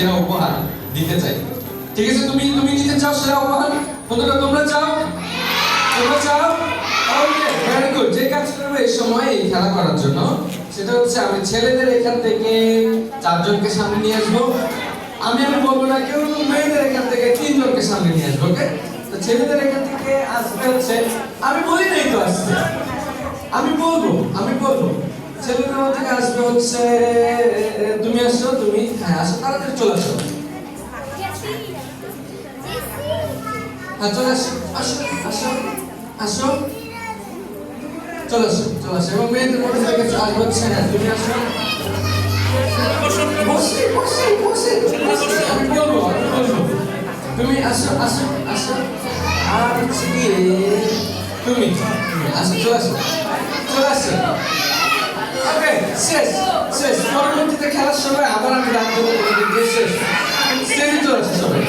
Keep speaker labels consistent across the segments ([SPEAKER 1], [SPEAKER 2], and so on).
[SPEAKER 1] সেরা উপহার দিতে চাই। ঠিক আছে? তুমি তুমি দিতে চাও সেরা উপহার? বন্ধুরা, তোমরা চাও? তোমরা চাও? যে কাজ করবে এই সময় এই খেলা করার জন্য, সেটা হচ্ছে আমি ছেলেদের এখান থেকে চারজনকে সামনে নিয়ে আসব। আমি আমি বলব না, কেউ মেয়েদের এখান থেকে, তিনজনকে সামনে নিয়ে আসব ওকে তো ছেলেদের এখান থেকে আসবে হচ্ছে, আমি বলি নাই তো আসছে। আমি বলব আমি বলব। মধ্যে থেকে আসবে হচ্ছে তুমি আসো তুমি হ্যাঁ আসো তাড়াতাড়ি চলে আসো। হ্যাঁ চলে আসো আসো আসো আসো। চলে আসো চলে আসো। এবং মেয়েদের মধ্যে থেকে আসবে হচ্ছে তুমি আসো। বসে বসে বসে বসে। আমি বলব আমি বলব তুমি আসো আসো আসো। আর হচ্ছে তুমি আসো চলে আসো চলে আসো। ওকে শেষ শেষ। পরবর্তীতে খেলার সময় আবার আমি ডাক দেবো শেষ। স্টেজে চলে আসো সবাই।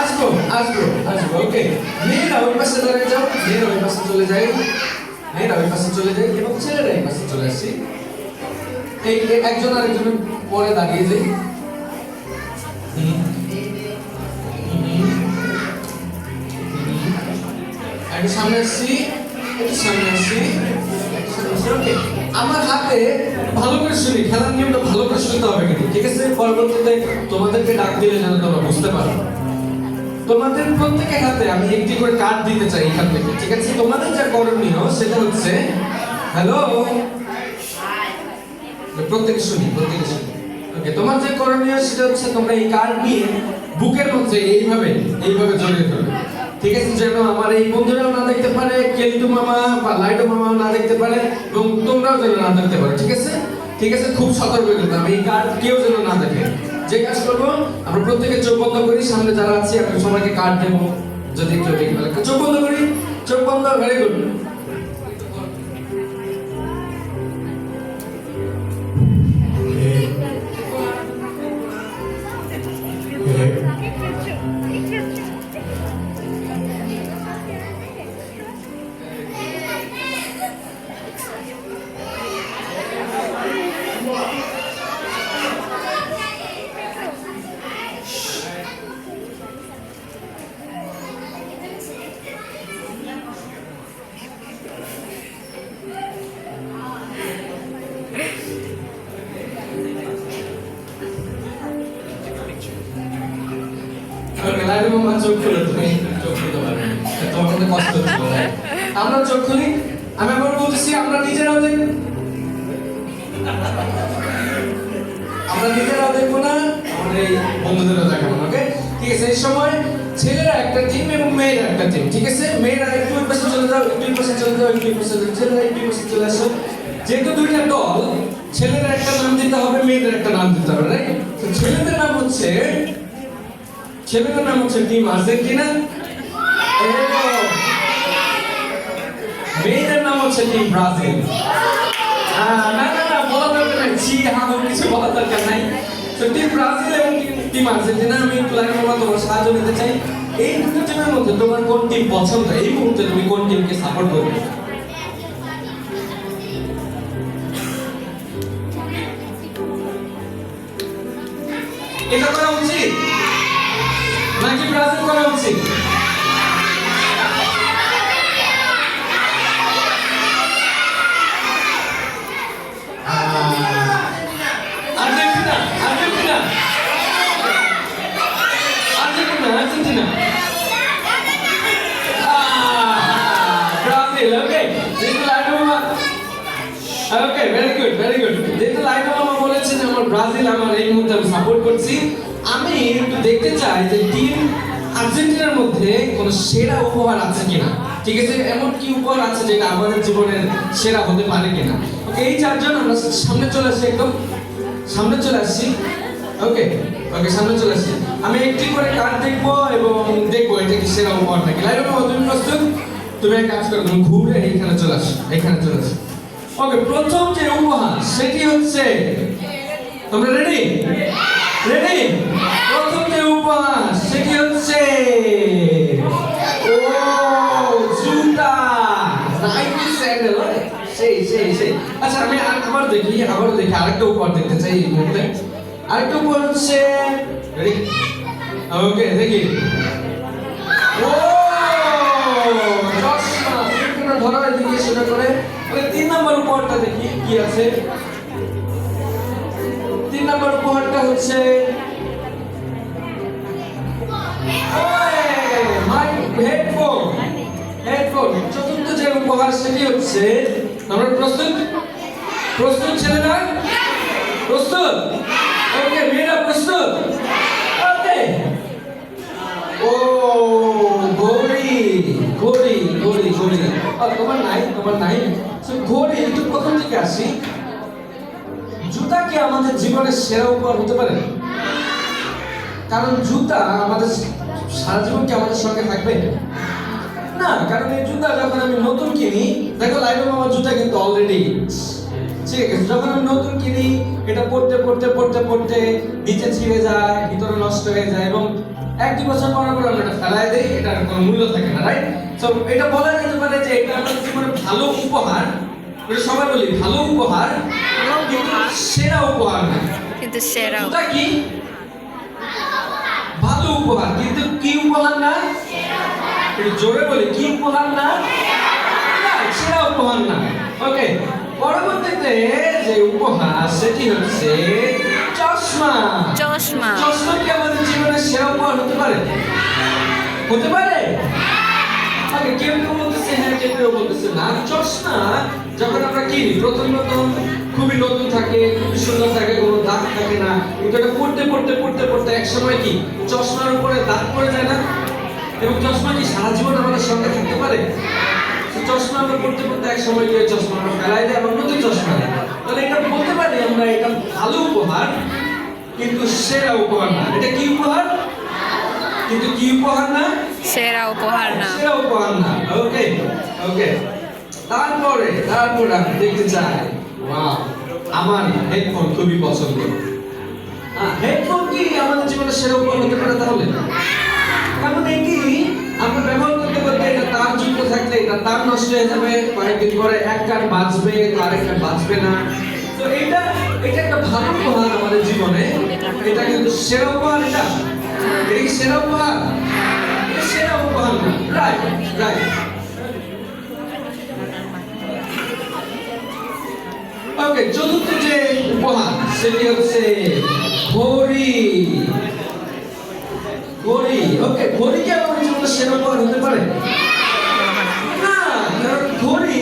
[SPEAKER 1] আসব আসব আসব ওকে মেয়েরা ওই পাশে দাঁড়িয়ে যাও, মেয়েরা ওই পাশে চলে যায় মেয়েরা ওই পাশে চলে যায় এবং ছেলেরা এই পাশে চলে আসি। এই একজন আরেকজনের পরে দাঁড়িয়ে যাই। একটু সামনে আসছি একটু সামনে আসছি আমার হাতে ভালো করে শুনি, খেলার নিয়মটা ভালো করে শুনতে হবে কিন্তু, ঠিক আছে? পরবর্তীতে তোমাদেরকে ডাক দিলে যেন তোমরা বুঝতে পারো। তোমাদের প্রত্যেকের হাতে আমি একটি করে কার্ড দিতে চাই এখান থেকে, ঠিক আছে? তোমাদের যা করণীয় সেটা হচ্ছে হ্যালো প্রত্যেকে শুনি প্রত্যেকে শুনি। ওকে তোমার যে করণীয় সেটা হচ্ছে তোমরা এই কার্ড নিয়ে বুকের মধ্যে এইভাবে এইভাবে জড়িয়ে ধরবে ঠিক আছে যেন আমার এই বন্ধুরাও না দেখতে পারে, কেলটু মামা বা লাইটু মামাও না দেখতে পারে, এবং তোমরাও যেন না দেখতে পারে, ঠিক আছে? ঠিক আছে, খুব সতর্ক কিন্তু আমি কার্ড কেউ যেন না দেখে। যে কাজ করব, আমরা প্রত্যেকে চোখ বন্ধ করি, সামনে যারা আছি, আমি সবাইকে কার্ড দেবো। যদি কেউ দেখে চোখ বন্ধ করি? চোখ বন্ধ ভেরি গুড মামা চোখ খুলে তুমি চোখ খুলতে পারবে তোমার মধ্যে কষ্ট right? আমরা চোখ খুলি, আমি আবার বলতেছি, আমরা নিজেরাও দেখব। আমরা নিজেরাও দেখব না আমাদের বন্ধুদেরও দেখাবো ওকে ঠিক আছে, এই সময় ছেলেরা একটা টিম এবং মেয়েরা একটা টিম ঠিক আছে? মেয়েরা একটু পাশে চলে যাও একটু পাশে চলে যাও একটু পাশে চলে ছেলেরা একটু পাশে চলে আসো। যেহেতু দুইটা দল ছেলেরা একটা নাম দিতে হবে, মেয়েদের একটা নাম দিতে হবে রাইট ছেলেদের নাম হচ্ছে ছেলেদের নাম হচ্ছে টিম আর্জেন্টিনা মেয়েদের নাম হচ্ছে টিম ব্রাজিল। না না না, বলা দরকার নাই। কিছু বলা দরকার নাই। তো টিম ব্রাজিল এবং টিম আর্জেন্টিনা আমি একটু মামা তোমার সাহায্য নিতে চাই। এই দুটো টিমের মধ্যে তোমার কোন টিম পছন্দ? এই মুহূর্তে তুমি কোন টিমকে সাপোর্ট করবে? এটা করা উচিত? ব্রাজিল করা উচিত। Okay very good very good যেহেতু লাইটো মামা বলেছে যে আমার ব্রাজিল, আমার এই মুহূর্তে আমি সাপোর্ট করছি। আমি দেখতে চাই যে টিম আর্জেন্টিনার মধ্যে কোন সেরা উপহার আছে কিনা। ঠিক আছে? এমন কি উপহার আছে যেটা আমাদের জীবনের সেরা হতে পারে কিনা? ওকে এই চারজন আমরা সামনে চলে আসি একদম। সামনে চলে আসছি ওকে ওকে সামনে চলে আসছি আমি একটি করে কার্ড দেখব এবং দেখব এটা কি সেরা উপহার নাকি। লাইভ তুমি প্রস্তুত? তুমি এক কাজ করো, তুমি ঘুরে এইখানে চলে আসো এখানে চলে আসো। ওকে প্রথম যে উপহার, সেটি হচ্ছে তোমরা রেডি রেডি প্রথম যে উপহার সেটি হচ্ছে সেই সেই আচ্ছা আমি আবার দেখি আবার দেখি, আরেকটা উপহার দেখতে চাই আরেকটা উপহার ওকে দেখি। ও! চশমা ওকে তিন নম্বর উপহারটা দেখি, কি আছে? নম্বর উপহারটা হচ্ছে চতুর্থ যে উপহার, সেটি হচ্ছে, আমরা প্রস্তুত? প্রস্তুত ছেলেরা প্রস্তুত? ওকে, মেয়েরা প্রস্তুত? ও, ঘড়ি ঘড়ি ঘড়ি ঘড়ি। তোমার নাই তোমার নাই। ঘড়ি, একটু প্রথম থেকে আসি। জুতা কি আমাদের জীবনের সেরা উপহার হতে পারে? কারণ জুতা আমাদের সারা জীবন কি আমাদের সঙ্গে থাকবে? না, কারণ এই জুতা যখন আমি নতুন কিনি, দেখো লাইভ আমার জুতা কিন্তু অলরেডি ঠিক আছে, যখন আমি নতুন কিনি, এটা পড়তে পড়তে পড়তে পড়তে নিচে ছিঁড়ে যায়, ভিতরে নষ্ট হয়ে যায় এবং এক বছর পর আমরা এটা ফেলাই কোনো মূল্য থাকে না রাইট তো এটা বলা যেতে পারে যে এটা আমাদের ভালো উপহার, এটা সবাই বলি, ভালো উপহার সেরা উপহার।
[SPEAKER 2] কিন্তু সেরা
[SPEAKER 1] জুতা কি? ভালো উপহার কিন্তু কি উপহার না? জোরে বলি কি উপহার না সেরা উপহার না। ওকে পরবর্তীতে যে উপহার সেটি হচ্ছে চশমা।
[SPEAKER 2] চশমা।
[SPEAKER 1] চশমা কি আমাদের জীবনের সেরা উপহার হতে পারে? হতে পারে? ওকে কেউ কেউ বলতেছে হ্যাঁ কেউ কেউ বলতেছে না। চশমা, যখন আমরা কিনি প্রথম প্রথম খুবই নতুন থাকে, খুবই সুন্দর থাকে, কোনো দাগ থাকে না। কিন্তু পড়তে পড়তে পড়তে পড়তে এক সময় কি, চশমার উপরে দাগ পড়ে যায় না? এবং চশমা কি সারা জীবন আমাদের সঙ্গে থাকতে পারে? চশমা আমরা পড়তে পড়তে এক সময় গিয়ে চশমা আমরা ফেলাই দেয়, আবার নতুন চশমা দেয়। তাহলে এটা বলতে পারি আমরা, এটা ভালো উপহার, কিন্তু সেরা উপহার না। এটা কি উপহার? কিন্তু কি উপহার না?
[SPEAKER 2] সেরা উপহার না।
[SPEAKER 1] সেরা উপহার না। ওকে ওকে তারপরে তারপরে আমি দেখতে চাই। ওয়াও আমার হেডফোন খুবই পছন্দ। হেডফোন কি? আমাদের জীবনে সেরা উপহার হতে পারে তাহলে? কারণ এটি আমরা ব্যবহার করতে করতে এটা তার যুক্ত থাকলে এটা তার নষ্ট হয়ে যাবে। কয়েকদিন পরে এক কান বাঁচবে তার এক কান বাঁচবে না। তো এটা এটা একটা ভালো উপহার আমাদের জীবনে। এটা কিন্তু সেরা উপহার এটা। কি সেরা উপহার। ওকে চতুর্থ যে উপহার, সেটি হচ্ছে ঘড়ি। ঘড়ি ওকে ঘড়ি কি আমাদের জীবনে সেরা উপহার হতে পারে? না, কারণ ঘড়ি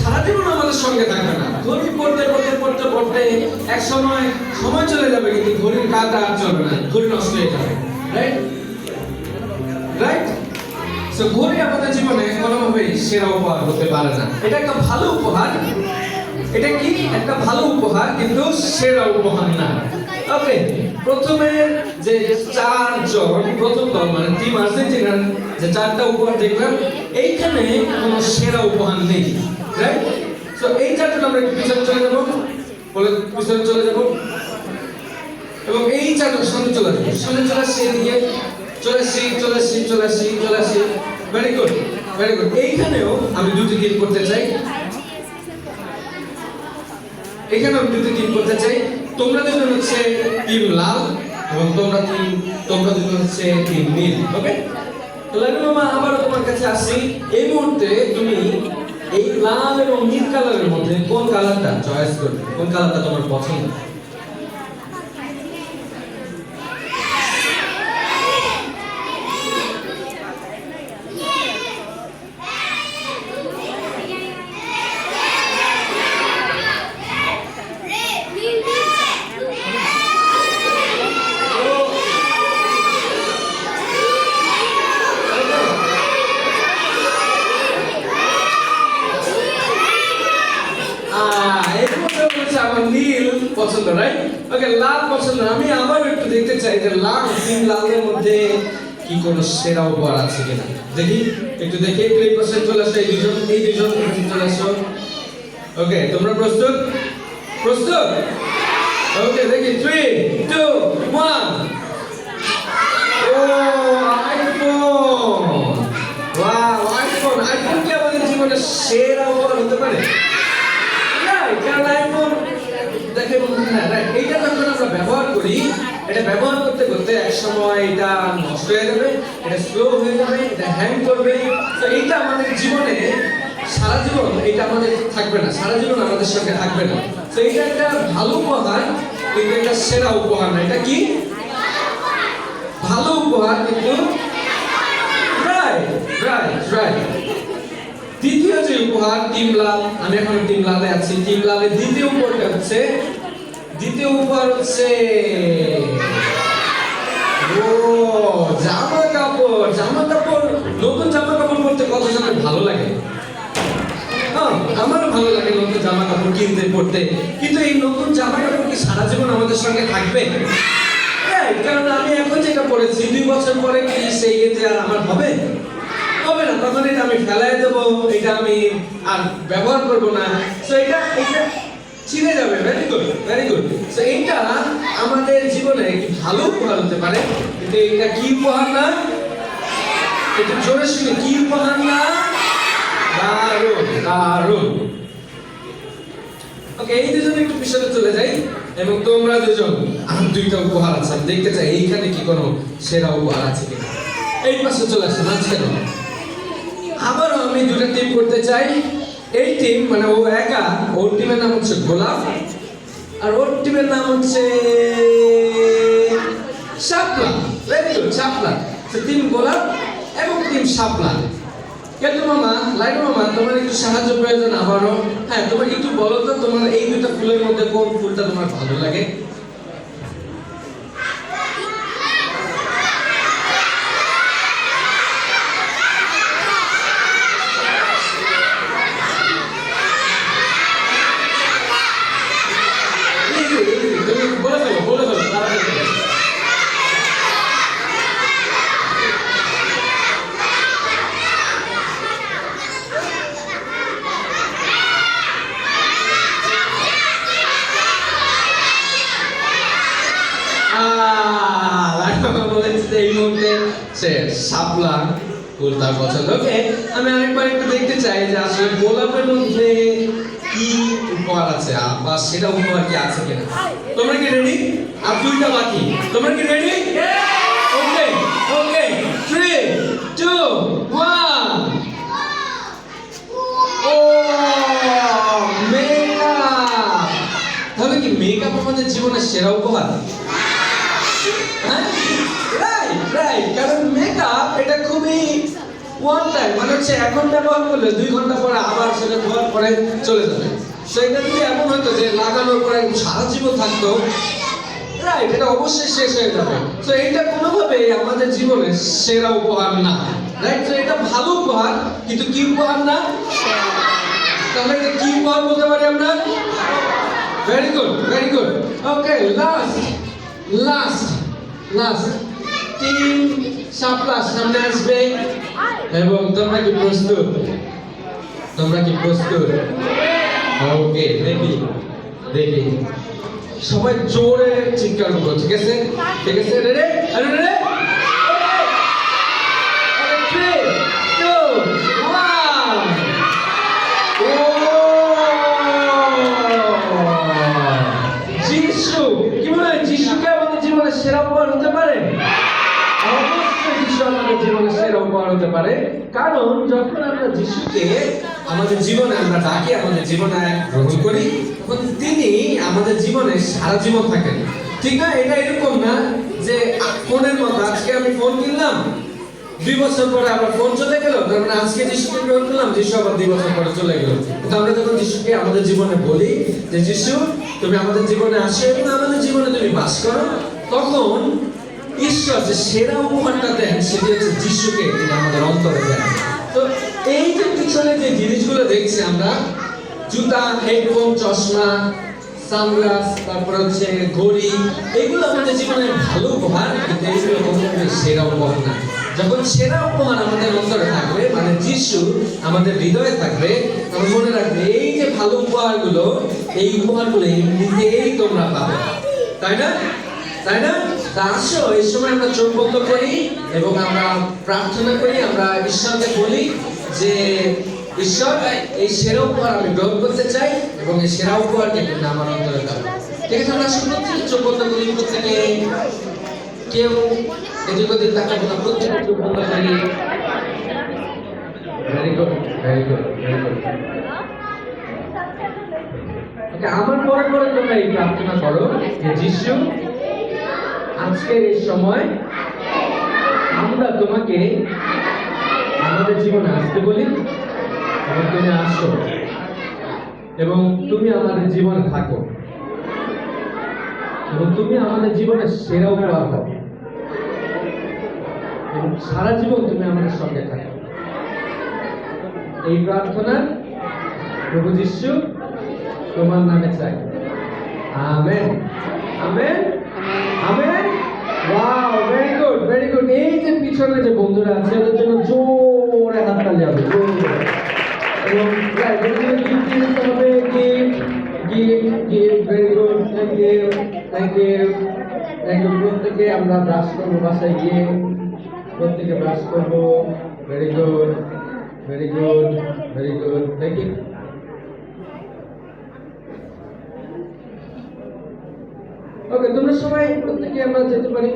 [SPEAKER 1] সারা জীবন আমাদের সঙ্গে থাকবে না। ঘড়ি পড়তে পড়তে পড়তে পড়তে এক সময় সময় চলে যাবে, কিন্তু ঘড়ির কাজটা আর চলবে না, ঘড়ি নষ্ট হয়ে যাবে রাইট সো ঘড়ি আমাদের জীবনে কোনোভাবেই সেরা উপহার হতে পারে না। এটা একটা ভালো উপহার। এটা কি? একটা ভালো উপহার, কিন্তু সেরা উপহার না। ওকে প্রথমে যে চারজন, প্রথম দল মানে টিম আর্জেন্টিনার যে চারটা উপহার দেখলাম, এইখানে কোনো সেরা উপহার নেই রাইট সো এই চারটা আমরা একটু পিছনে চলে যাব। বলে পিছনে চলে যাব। এবং এই চারটা সামনে চলে আসব। সামনে চলে আসছি এদিকে। চলে আসছি চলে আসছি চলে আসছি চলে আসছি ভেরি গুড ভেরি গুড এইখানেও আমি দুটি গিফট করতে চাই। এখানে আমি দুটো টিম করতে চাই। তোমরা দুজন হচ্ছে টিম লাল এবং তোমরা টিম তোমরা দুজন হচ্ছে টিম নীল ওকে লাগু মামা, আবারও তোমার কাছে আসি। এই মুহূর্তে তুমি এই লাল এবং নীল কালারের মধ্যে কোন কালারটা চয়েস করবে? কোন কালারটা তোমার পছন্দ আহ, এই মুহূর্তে বলছে আমার নীল পছন্দ রাইট ওকে লাল পছন্দ। আমি আবার একটু দেখতে চাই যে লাল, তিন লালের মধ্যে কি কোনো সেরা উপহার আছে কিনা। দেখি, একটু দেখি, এই পাশে চলে আসো, এই দুজন এই দুজন চলে আসো। ওকে তোমরা প্রস্তুত? প্রস্তুত? ওকে দেখি থ্রি টু ওয়ান ও আইফোন আইফোন আইফোন কি আমাদের জীবনে সেরা উপহার হতে পারে Right, কারণ আইফোন এইটা যখন আমরা ব্যবহার করি, এটা ব্যবহার করতে করতে এক সময় এটা নষ্ট হয়ে যাবে, এটা স্লো হয়ে যাবে, এটা হ্যাং করবে। তো এইটা আমাদের জীবনে, সারা জীবন এটা আমাদের থাকবে না, সারা জীবন আমাদের সঙ্গে থাকবে না। তো এটা একটা ভালো উপহার, কিন্তু এটা সেরা উপহার না। এটা কি? ভালো উপহার, কিন্তু দ্বিতীয় যে উপহার, টিম লাল আমি এখন টিম লালে আছি। টিমলালের দ্বিতীয় উপহারটা হচ্ছে দ্বিতীয় উপহার হচ্ছে জামা কাপড় জামা কাপড় নতুন জামা কাপড় পরতে কত জনের ভালো লাগে? হ্যাঁ, আমারও ভালো লাগে নতুন জামা কাপড় কিনতে পড়তে কিন্তু এই নতুন জামা কাপড় কি সারা জীবন আমাদের সঙ্গে থাকবে? কারণ আমি এখন যেটা পড়েছি দুই বছর পরে কি সেই ইয়েতে আর আমার হবে? হবে না তখন এটা আমি ফেলাই দেবো এটা আমি আর ব্যবহার করব না। তো এটা এটা ছিঁড়ে যাবে ভেরি গুড ভেরি গুড তো এইটা আমাদের জীবনে ভালো উপহার হতে পারে। কিন্তু এটা কি উপহার না? একটু জোরে শুনে, কি উপহার না? দারুণ দারুণ। ওকে এই দুজন একটু পিছনে চলে যাই, এবং তোমরা দুজন আমার দুইটা উপহার আছে। আমি দেখতে চাই, এইখানে কি কোনো সেরা উপহার আছে কিনা? এই পাশে চলে আসে মাঝখানে আবারও আমি দুটা টিম করতে চাই। এই টিম মানে ও একা, ওর টিমের নাম হচ্ছে গোলাপ, আর ওর টিমের নাম হচ্ছে Shapla. Very good Shapla. Team Golap এবং টিম শাপলা। কেন মামা লাইন মামা, তোমার একটু সাহায্য প্রয়োজন আবারও। হ্যাঁ তোমাকে একটু বলো তো, তোমার এই দুটো ফুলের মধ্যে কোন ফুলটা তোমার ভালো লাগে Easy, easy, তুমি বলে ফেলো বলে ফেলো তাড়াতাড়ি বলো। আহ, লাইবা বলেছে যে এই মুহূর্তে সে শাপলা কুর্তা পছন্দ। ওকে, আমি আরেকবার একটু দেখতে চাই যে আসলে গোলাপের মধ্যে কি উপহার আছে, বা সেটা উপহার কি আছে কিনা। তোমরা কি রেডি আর দুইটা বাকি। তোমরা কি রেডি মানে ঘণ্টা ব্যবহার করলে, দুই ঘণ্টা পরে আবার সেটা ধোয়ার পরে চলে যাবে। সেটা যদি এমন হতো যে লাগানোর পরে সারা জীবন থাকতো রাইট এটা অবশ্যই শেষ হয়ে যাবে। তো এটা কোনোভাবে আমাদের জীবনের সেরা উপহার না রাইট তো এটা ভালো উপহার, কিন্তু কি উপহার না? তাহলে এটা কি উপহার বলতে পারি আমরা? Very good very good okay last last last team Shapla সামনে আসবে। এবং তোমরা কি প্রস্তুত? তোমরা কি প্রস্তুত? ওকে দেখি দেখি সবাই জোরে চিৎকার করো, ঠিক আছে? ঠিক আছে? আরে মনে হয় আমাদের জীবনে সেরা উপহার হতে পারে? যিশু আমাদের জীবনে সেরা উপহার হতে পারে। কারণ যখন আমরা যিশুকে আমাদের জীবনে আমরা ডাকি, আমাদের জীবনে গ্রহণ করি, তখন তিনি আমাদের জীবনে সারা জীবন থাকেন। ঠিক না? এটা এরকম না যে ফোনের মতো, আজকে আমি ফোন কিনলাম, দুই বছর পরে আবার ফোন চলে গেল, তার মানে আজকে যিশুকে গ্রহণ করলাম, যিশু আবার দুই বছর পরে চলে গেল। কিন্তু আমরা যখন যিশুকে আমাদের জীবনে বলি যে, যিশু, তুমি আমাদের জীবনে আসো এবং আমাদের জীবনে তুমি বাস করো, তখন ঈশ্বর যে সেরা উপহারটা দেন, সেটি হচ্ছে যিশুকে তিনি আমাদের অন্তরে দেন। তো এই যে পিছনে যে জিনিসগুলো দেখছি আমরা, জুতা, হেডফোন, চশমা, সানগ্লাস, তারপর হচ্ছে ঘড়ি, এগুলো আমাদের জীবনের ভালো উপহার, কিন্তু এইগুলো কখনোই সেরা উপহার না। যখন সেরা উপহার আমাদের অন্তরে থাকবে মানে যিশু আমাদের হৃদয়ে থাকবে আমরা মনে রাখবে, এই যে ভালো উপহারগুলো, এই উপহারগুলো এমনিতেই তোমরা পাবে। তাই না? তাই না? আসো, এই সময় আমরা চোখ বন্ধ করি এবং আমরা প্রার্থনা করি, আমরা ঈশ্বরকে বলি যে, ঈশ্বর, এই সেরা উপহার আমি গ্রহণ করতে চাই এবং এই সেরা কিন্তু আমার অন্তরে দাও। ঠিক আছে আমরা শুরু চোখ বন্ধ করি কেউ এদিক ওদিক চোখ বন্ধ করি। ভেরি গুড ভেরি গুড আমার পরে পরে তোমরা এই প্রার্থনা করো যে, যিশু আজকের এই সময় আমরা তোমাকে আমাদের জীবনে আসতে বলি এবং তুমি আসো। এবং তুমি আমাদের জীবনে থাকো। এবং তুমি আমাদের জীবনের সেরা উপহার হও এবং সারা জীবন তুমি আমাদের সঙ্গে থাকো। এই প্রার্থনা প্রভু যিশু তোমার নামে চাই। Amen. Amen. Amen. Wow very good এই যে পিছনে যে বন্ধুরা আছে জোরে হাত তালি এবং দিতে হবে, gift gift gift ভেরি প্রত্যেকে আমরা ব্রাশ করব বাসায় গিয়ে। প্রত্যেকে ব্রাশ করব। Very good very good very good thank you okay তোমরা সবাই প্রত্যেকে আমরা যেতে পারি।